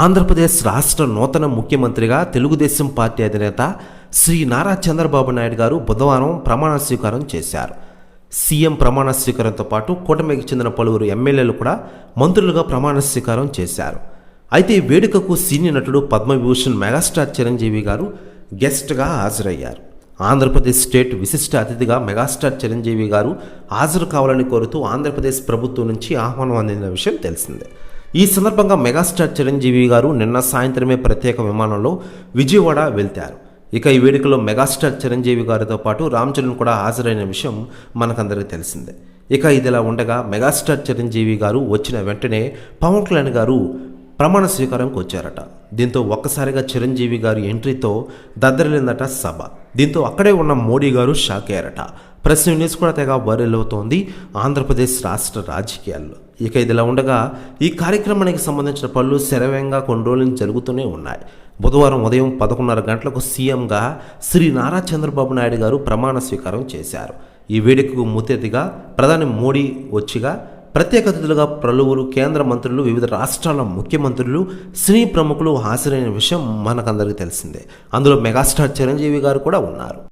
ఆంధ్రప్రదేశ్ రాష్ట్ర నూతన ముఖ్యమంత్రిగా తెలుగుదేశం పార్టీ అధినేత శ్రీ నారా చంద్రబాబు నాయుడు గారు బుధవారం ప్రమాణ స్వీకారం చేశారు. సీఎం ప్రమాణ స్వీకారంతో పాటు కూటమికి చెందిన పలువురు ఎమ్మెల్యేలు కూడా మంత్రులుగా ప్రమాణ స్వీకారం చేశారు. అయితే ఈ వేడుకకు సీనియర్ నటుడు పద్మవిభూషణ్ మెగాస్టార్ చిరంజీవి గారు గెస్ట్గా హాజరయ్యారు. ఆంధ్రప్రదేశ్ స్టేట్ విశిష్ట అతిథిగా మెగాస్టార్ చిరంజీవి గారు హాజరు కావాలని కోరుతూ ఆంధ్రప్రదేశ్ ప్రభుత్వం నుంచి ఆహ్వానం అందిన విషయం తెలిసిందే. ఈ సందర్భంగా మెగాస్టార్ చిరంజీవి గారు నిన్న సాయంత్రమే ప్రత్యేక విమానంలో విజయవాడ వెళ్తారు. ఇక ఈ వేడుకలో మెగాస్టార్ చిరంజీవి గారితో పాటు రామ్ చరణ్ కూడా హాజరైన విషయం మనకందరికీ తెలిసిందే. ఇక ఇదిలా ఉండగా మెగాస్టార్ చిరంజీవి గారు వచ్చిన వెంటనే పవన్ కళ్యాణ్ గారు ప్రమాణ స్వీకారంకి వచ్చారట. దీంతో ఒక్కసారిగా చిరంజీవి గారి ఎంట్రీతో దద్దరిల్లిందట సభ. దీంతో అక్కడే ఉన్న మోడీ గారు షాక్ అయ్యారట. ప్రెస్ న్యూస్ కూడా తెగ వైరల్ అవుతోంది. ఆంధ్రప్రదేశ్ రాష్ట్ర రాజకీయాల్లో. ఇక ఇదిలా ఉండగా ఈ కార్యక్రమానికి సంబంధించిన పనులు శరవేగంగా కొన్ని రోజుల నుంచి జరుగుతూనే ఉన్నాయి. బుధవారం ఉదయం పదకొండున్నర గంటలకు సీఎంగా శ్రీ నారా చంద్రబాబు నాయుడు గారు ప్రమాణ స్వీకారం చేశారు. ఈ వేడుకకు ముఖ్య ప్రధాని మోడీ వచ్చిగా ప్రత్యేక అతిథులుగా పలువురు కేంద్ర మంత్రులు వివిధ రాష్ట్రాల ముఖ్యమంత్రులు సినీ ప్రముఖులు హాజరైన విషయం మనకందరికీ తెలిసిందే. అందులో మెగాస్టార్ చిరంజీవి గారు కూడా ఉన్నారు.